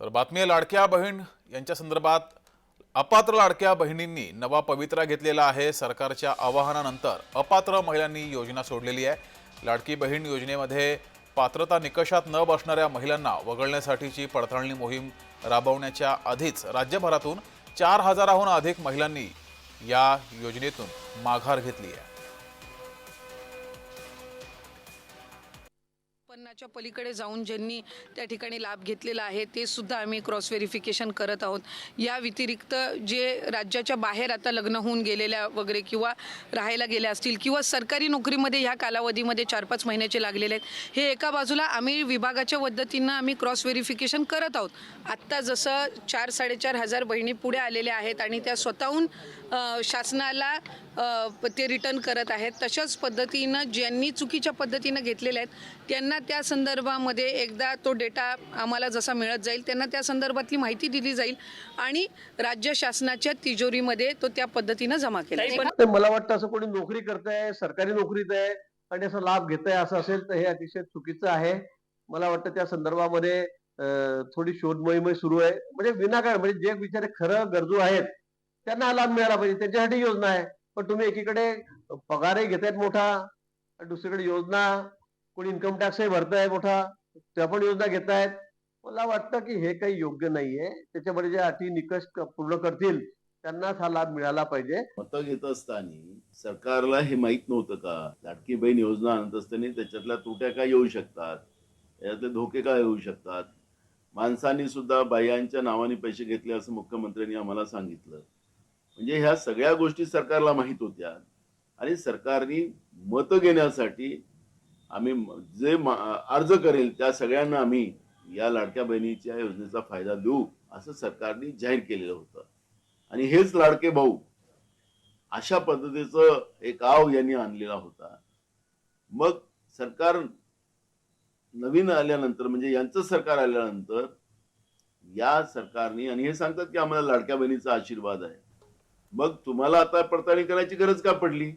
तर बातमी लाडक्या बहीण यांच्या संदर्भात अपात्र लाडक्या बहिणींनी नवा पवित्रा घेतलेला आहे. सरकारच्या आवाहनानंतर अपात्र महिलांनी योजना सोडलेली आहे. लाडकी बहीण योजनेमध्ये पात्रता निकषात न बसणाऱ्या महिलांना वगळण्यासाठीची पडताळणी मोहीम राबवण्याच्या आधीच राज्यभरातून चार हजाराहून अधिक महिलांनी या योजनेतून माघार घेतली आहे. शासनाच्या पलीकडे जाऊन ज्यांनी त्या ठिकाणी लाभ घेतलेला आहे ते सुद्धा आम्ही क्रॉस व्हेरिफिकेशन करत आहोत. या व्यतिरिक्त जे राज्याच्या बाहेर आता लग्न होऊन गेलेल्या वगैरे किंवा राहायला गेल्या असतील किंवा सरकारी नोकरीमध्ये ह्या कालावधीमध्ये चार पाच महिन्याचे लागलेले आहेत हे एका बाजूला आम्ही विभागाच्या पद्धतीनं आम्ही क्रॉस व्हेरिफिकेशन करत आहोत. आत्ता जसं चार साडेचार हजार बहिणी पुढे आलेल्या आहेत आणि त्या स्वतःहून शासनाला ते रिटर्न करत आहेत तशाच पद्धतीनं ज्यांनी चुकीच्या पद्धतीनं घेतलेल्या आहेत त्यांना त्या संदर्भामध्ये एकदा तो डेटा आम्हाला जसा मिळत जाईल त्यांना त्या संदर्भातली माहिती दिली जाईल आणि राज्य शासनाच्या तिजोरीमध्ये तो त्या पद्धतीनं जमा केला जाईल. मला वाटतं असं कोणी नोकरी करताय सरकारी नोकरीत आहे आणि असं लाभ घेत आहे असं असेल तर हे अतिशय चुकीचं आहे. मला वाटतं त्या संदर्भामध्ये थोडी शोध मोहीम सुरू आहे. म्हणजे विनाकारण म्हणजे जे बिचारे खरं गरजू आहेत त्यांना हा लाभ मिळाला पाहिजे त्यांच्यासाठी योजना आहे. पण तुम्ही एकीकडे पगारही घेतायत मोठा दुसरीकडे योजना कोणी इन्कम टॅक्सही भरताय मोठा त्या पण योजना घेतायत. मला वाटतं की हे काही योग्य नाहीये. त्याच्यामध्ये जे अटी निकष पूर्ण करतील त्यांनाच हा लाभ मिळाला पाहिजे. मतं घेत असताना सरकारला हे माहीत नव्हतं का? लाडकी बहीण योजना आणत असताना त्याच्यातल्या त्रुट्या काय येऊ शकतात? यातले धोके काय येऊ शकतात? माणसांनी सुद्धा बायांच्या नावाने पैसे घेतले असं मुख्यमंत्र्यांनी आम्हाला सांगितलं. म्हणजे ह्या सगळ्या गोष्टी सरकारला माहीत होत्या. आणि सरकारने मतं घेण्यासाठी आम्ही जे अर्ज करेल त्या सगळ्यांना आम्ही या लाडक्या बहिणीच्या योजनेचा फायदा देऊ असं सरकारने जाहीर केलेलं होतं. आणि हेच लाडके भाऊ अशा पद्धतीचं एक आव यांनी आणलेला होता. मग सरकार नवीन आल्यानंतर म्हणजे यांचं सरकार आल्यानंतर या सरकारने आणि हे सांगतात की आम्हाला लाडक्या बहिणीचा आशीर्वाद आहे. मग तुम्हाला आता पडताळणी करायची गरज का पडली?